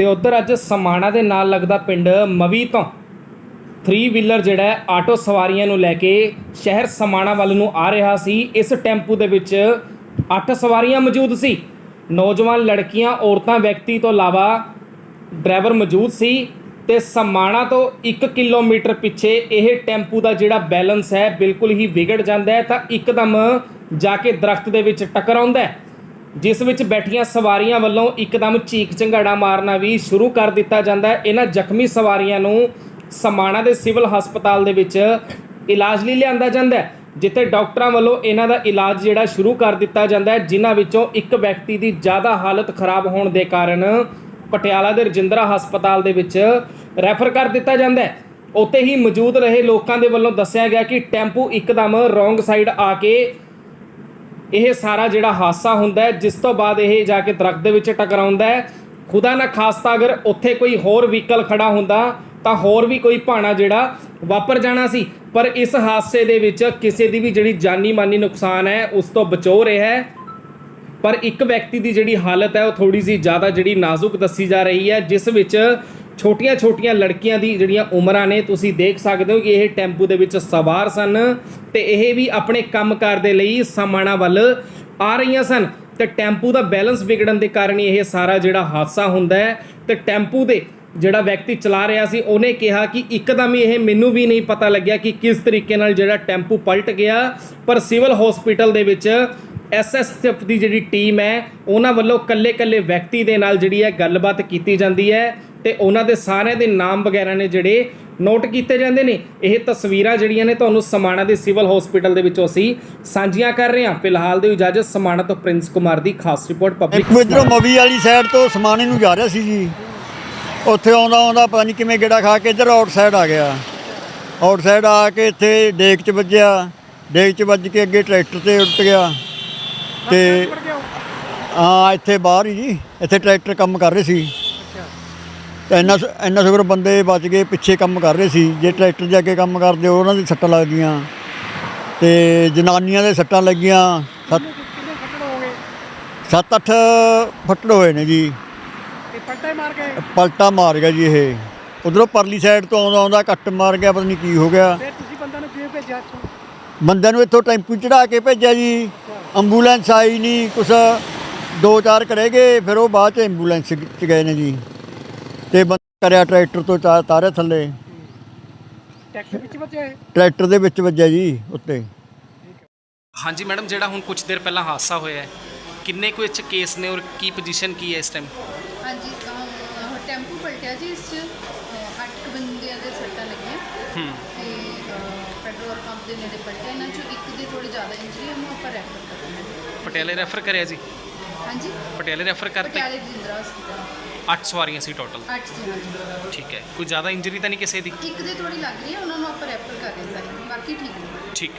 ਤੇ ਉਧਰ ਅੱਜ ਸਮਾਣਾ ਦੇ ਨਾਲ ਲੱਗਦਾ ਪਿੰਡ ਮਵੀ ਤੋਂ 3 ਵੀਲਰ ਜਿਹੜਾ ਆਟੋ ਸਵਾਰੀਆਂ ਨੂੰ ਲੈ ਕੇ ਸ਼ਹਿਰ ਸਮਾਣਾ ਵੱਲ ਨੂੰ ਆ ਰਿਹਾ ਸੀ। ਇਸ ਟੈਂਪੂ ਦੇ ਵਿੱਚ 8 ਸਵਾਰੀਆਂ ਮੌਜੂਦ ਸੀ। ਨੌਜਵਾਨ ਲੜਕੀਆਂ, ਔਰਤਾਂ, ਵਿਅਕਤੀ ਤੋਂ ਇਲਾਵਾ ਡਰਾਈਵਰ ਮੌਜੂਦ ਸੀ ਤੇ ਸਮਾਣਾ ਤੋਂ 1 ਕਿਲੋਮੀਟਰ ਪਿੱਛੇ ਇਹ ਟੈਂਪੂ ਦਾ ਜਿਹੜਾ ਬੈਲੈਂਸ ਹੈ, ਬਿਲਕੁਲ ਹੀ ਵਿਗੜ ਜਾਂਦਾ ਹੈ ਤਾਂ ਇੱਕਦਮ ਜਾ ਕੇ ਦਰਖਤ ਦੇ ਵਿੱਚ ਟਕਰਾਉਂਦਾ ਹੈ। ਜਿਸ ਵਿੱਚ ਬੈਠੀਆਂ ਸਵਾਰੀਆਂ ਵੱਲੋਂ ਇੱਕਦਮ ਚੀਕ ਚੰਗਾੜਾ ਮਾਰਨਾ ਵੀ ਸ਼ੁਰੂ ਕਰ ਦਿੱਤਾ ਜਾਂਦਾ ਹੈ। ਇਹਨਾਂ ਜ਼ਖਮੀ ਸਵਾਰੀਆਂ ਨੂੰ ਸਮਾਣਾ ਦੇ ਸਿਵਲ ਹਸਪਤਾਲ ਦੇ ਵਿੱਚ ਇਲਾਜ ਲਈ ਲਿਆਂਦਾ ਜਾਂਦਾ ਹੈ, ਜਿੱਥੇ ਡਾਕਟਰਾਂ ਵੱਲੋਂ ਇਹਨਾਂ ਦਾ ਇਲਾਜ ਜਿਹੜਾ ਸ਼ੁਰੂ ਕਰ ਦਿੱਤਾ ਜਾਂਦਾ ਹੈ, ਜਿਨ੍ਹਾਂ ਵਿੱਚੋਂ ਇੱਕ ਵਿਅਕਤੀ ਦੀ ਜ਼ਿਆਦਾ ਹਾਲਤ ਖਰਾਬ ਹੋਣ ਦੇ ਕਾਰਨ ਪਟਿਆਲਾ ਦੇ ਰਜਿੰਦਰਾ ਹਸਪਤਾਲ ਦੇ ਵਿੱਚ ਰੈਫਰ ਕਰ ਦਿੱਤਾ ਜਾਂਦਾ ਹੈ। ਉੱਥੇ ਹੀ ਮੌਜੂਦ ਰਹੇ ਲੋਕਾਂ ਦੇ ਵੱਲੋਂ ਦੱਸਿਆ ਗਿਆ ਕਿ ਟੈਂਪੂ ਇੱਕਦਮ ਰੋਂਗ ਸਾਈਡ ਆ ਕੇ ਇਹ ਸਾਰਾ ਜਿਹੜਾ ਹਾਦਸਾ ਹੁੰਦਾ ਹੈ, ਜਿਸ ਤੋਂ ਬਾਅਦ ਇਹ ਜਾ ਕੇ ਦਰਖਤ ਦੇ ਵਿੱਚ ਟਕਰਾਉਂਦਾ ਹੈ। ਖੁਦਾ ਨਾ ਖਾਸਤਾ ਅਗਰ ਉੱਥੇ ਕੋਈ ਹੋਰ ਵਹੀਕਲ ਖੜਾ ਹੁੰਦਾ, ਤਾਂ ਹੋਰ ਵੀ ਕੋਈ ਭਾਣਾ ਜਿਹੜਾ ਵਾਪਰ ਜਾਣਾ ਸੀ। ਪਰ ਇਸ ਹਾਦਸੇ ਦੇ ਵਿੱਚ ਕਿਸੇ ਦੀ ਵੀ ਜਿਹੜੀ ਜਾਨੀ ਮਾਨੀ ਨੁਕਸਾਨ ਹੈ, ਉਸ ਤੋਂ ਬਚੋ ਰਿਹਾ ਹੈ। ਪਰ ਇੱਕ ਵਿਅਕਤੀ ਦੀ ਜਿਹੜੀ ਹਾਲਤ ਹੈ, ਉਹ ਥੋੜੀ ਸੀ ਜ਼ਿਆਦਾ ਜਿਹੜੀ ਨਾਜ਼ੁਕ ਦੱਸੀ ਜਾ ਰਹੀ ਹੈ, ਜਿਸ ਵਿੱਚ ਛੋਟੀਆਂ-ਛੋਟੀਆਂ ਲੜਕੀਆਂ ਦੀ ਜਿਹੜੀਆਂ ਉਮਰਾਂ ਨੇ, ਤੁਸੀਂ ਦੇਖ ਸਕਦੇ ਹੋ ਕਿ ਇਹ ਟੈਂਪੂ ਦੇ ਵਿੱਚ ਸਵਾਰ ਸਨ ਤੇ ਇਹ ਵੀ ਆਪਣੇ ਕੰਮਕਾਰ ਦੇ ਲਈ ਸਮਾਣਾ ਵੱਲ ਆ ਰਹੀਆਂ ਸਨ। ਤੇ ਟੈਂਪੂ ਦਾ ਬੈਲੈਂਸ ਵਿਗੜਨ ਦੇ ਕਾਰਨ ਹੀ ਇਹ ਸਾਰਾ ਜਿਹੜਾ ਹਾਦਸਾ ਹੁੰਦਾ ਹੈ ਤੇ ਟੈਂਪੂ ਦੇ ਜਿਹੜਾ ਵਿਅਕਤੀ ਚਲਾ ਰਿਹਾ ਸੀ, ਉਹਨੇ ਕਿਹਾ ਕਿ ਇੱਕਦਮ ਹੀ ਇਹ ਮੈਨੂੰ ਵੀ ਨਹੀਂ ਪਤਾ ਲੱਗਿਆ ਕਿ ਕਿਸ ਤਰੀਕੇ ਨਾਲ ਜਿਹੜਾ ਟੈਂਪੂ ਪਲਟ ਗਿਆ। ਪਰ ਸਿਵਲ ਹਸਪੀਟਲ ਦੇ ਵਿੱਚ ਐਸਐਸਐਫ ਦੀ ਜਿਹੜੀ ਟੀਮ ਹੈ, ਉਹਨਾਂ ਵੱਲੋਂ ਕੱਲੇ-ਕੱਲੇ ਵਿਅਕਤੀ ਦੇ ਨਾਲ ਜਿਹੜੀ ਹੈ ਗੱਲਬਾਤ ਕੀਤੀ ਜਾਂਦੀ ਹੈ। ਤੇ ਉਹਨਾਂ ਦੇ ਸਾਰਿਆਂ ਦੇ ਨਾਮ ਵਗੈਰਾ ਨੇ ਜਿਹੜੇ ਨੋਟ ਕੀਤੇ ਜਾਂਦੇ ਨੇ ਇਹ ਤਸਵੀਰਾਂ ਜਿਹੜੀਆਂ ਨੇ ਤੁਹਾਨੂੰ ਸਮਾਣਾ ਦੇ ਸਿਵਲ ਹਸਪੀਟਲ ਦੇ ਵਿੱਚੋਂ ਅਸੀਂ ਸਾਂਝੀਆਂ ਕਰ ਰਹੇ ਹਾਂ। ਫਿਲਹਾਲ ਦੀ ਇਜਾਜ਼ਤ ਸਮਾਣਾ ਤੋਂ ਪ੍ਰਿੰਸ ਕੁਮਾਰ ਦੀ ਖਾਸ ਰਿਪੋਰਟ ਪਬਲਿਕ ਇੱਕ ਇਧਰੋਂ ਮਵੀ ਵਾਲੀ ਸਾਈਡ ਤੋਂ ਸਮਾਣੇ ਨੂੰ ਜਾ ਰਿਹਾ ਸੀ ਜੀ। ਉੱਥੇ ਆਉਂਦਾ ਆਉਂਦਾ ਪਤਾ ਨਹੀਂ ਕਿਵੇਂ ਗੇੜਾ ਖਾ ਕੇ ਇੱਧਰ ਆਊਟ ਸਾਈਡ ਆ ਗਿਆ। ਆਊਟ ਸਾਈਡ ਆ ਕੇ ਇੱਥੇ ਡੇਕ 'ਚ ਵੱਜਿਆ। ਡੇਕ 'ਚ ਵੱਜ ਕੇ ਅੱਗੇ ਟਰੈਕਟਰ ਤੇ ਉੱਟ ਗਿਆ। ਤੇ ਹਾਂ ਇੱਥੇ ਬਾਹਰ ਹੀ ਜੀ। ਇੱਥੇ ਟਰੈਕਟਰ ਕੰਮ ਕਰ ਰਹੇ ਸੀ। ਇੰਨਾ ਸ- ਇੰਨਾ ਸ਼ੁਕਰ ਬੰਦੇ ਬਚ ਗਏ ਪਿੱਛੇ ਕੰਮ ਕਰ ਰਹੇ ਸੀ। ਜੇ ਟਰੈਕਟਰ ਦੇ ਅੱਗੇ ਕੰਮ ਕਰਦੇ ਉਹਨਾਂ ਦੀ ਸੱਟਾਂ ਲੱਗਦੀਆਂ। ਤੇ ਜਨਾਨੀਆਂ ਦੇ ਸੱਟਾਂ ਲੱਗੀਆਂ। ਸੱਤ ਸੱਤ ਅੱਠ ਫੱਟੜ ਹੋਏ ਨੇ ਜੀ। ਪੱਟੇ ਮਾਰ ਕੇ? ਪਲਟਾ ਮਾਰ ਗਿਆ ਜੀ ਇਹ। ਉਧਰੋਂ ਪਰਲੀ ਸਾਈਡ ਤੋਂ ਆਉਂਦਾ ਆਉਂਦਾ ਕੱਟ ਮਾਰ ਗਿਆ ਪਤਾ ਨਹੀਂ ਕੀ ਹੋ ਗਿਆ। ਫਿਰ ਤੁਸੀਂ ਬੰਦਾ ਨੂੰ ਕਿਵੇਂ ਭੇਜਿਆ ਇੱਥੋਂ? ਬੰਦਿਆਂ ਨੂੰ ਇੱਥੋਂ ਟੈਂਪੂ ਚੜਾ ਕੇ ਭੇਜਿਆ ਜੀ। ਐਂਬੂਲੈਂਸ ਆਈ ਨਹੀਂ ਕੁਛ ਦੋ ਚਾਰ ਕਰੇ ਗਏ ਫਿਰ ਉਹ ਬਾਅਦ ਚ ਐਂਬੂਲੈਂਸ ਚ ਗਏ ਨੇ ਜੀ। ਤੇ ਬੰਦਾ ਕਰਿਆ ਟਰੈਕਟਰ ਤੋਂ ਚਾ- ਤਾਰੇ ਥੱਲੇ। ਟੈਕਸੀ ਵਿੱਚ ਬੱਚੇ ਟਰੈਕਟਰ ਦੇ ਵਿੱਚ ਵੱਜਿਆ ਜੀ ਉੱਤੇ। ਹਾਂਜੀ ਮੈਡਮ ਜਿਹੜਾ ਹੁਣ ਕੁਝ ਦੇਰ ਪਹਿਲਾਂ ਹਾਦਸਾ ਹੋਇਆ ਹੈ ਕਿੰਨੇ ਕੁ ਵਿੱਚ ਕੇਸ ਨੇ ਔਰ ਕੀ ਪੋਜੀਸ਼ਨ ਕੀ ਹੈ ਇਸ ਟਾਈਮ ਹਾਂਜੀ ਅਹ ਟੈਂਪੂ ਪਲਟਿਆ ਜੀ ਇਸ 'ਚ ਅਹ ਅੱਠ ਕੁ ਬੰਦਿਆਂ ਦੇ ਸੱਟਾਂ ਲੱਗੀਆਂ। ਹੂੰ। ਤੇ ਅਹ ਪੈਟਰੋਲ ਪੰਪ ਦੇ ਨੇੜੇ ਪਲਟਿਆ। ਇਹਨਾਂ 'ਚੋਂ ਇੱਕ ਦੀ ਥੋੜੀ ਜ਼ਿਆਦਾ ਇੰਜਰੀ ਹੈ ਉਹਨੂੰ ਆਪਾਂ ਰੈਫਰ ਕਰ ਦਿੰਦੇ ਹਾਂ ਪਟਿਆਲੇ ਰੈਫਰ ਕਰਿਆ ਜੀ? ਹਾਂਜੀ। ਪਟਿਆਲੇ ਰੈਫਰ ਕਰਤੇ? ਪਟਿਆਲੇ ਜਿੰਦਰਾ ਹਸਪੀਟਲ 8 ਸਵਾਰੀਆਂ ਸੀ ਟੋਟਲ ਅੱਠ ਜੀ ਹਾਂਜੀ। ਠੀਕ ਹੈ। ਕੋਈ ਜ਼ਿਆਦਾ ਇੰਜਰੀ ਤਾਂ ਨਹੀਂ ਕਿਸੇ ਦੀ? ਇੱਕ ਦੇ ਥੋੜੀ ਲੱਗ ਰਹੀ ਹੈ ਉਹਨਾਂ ਨੂੰ ਆਪਾਂ ਰੈਫਰ ਕਰ ਦਿੱਤਾ ਹੈ। ਬਾਕੀ ਠੀਕ ਨੇ ਠੀਕ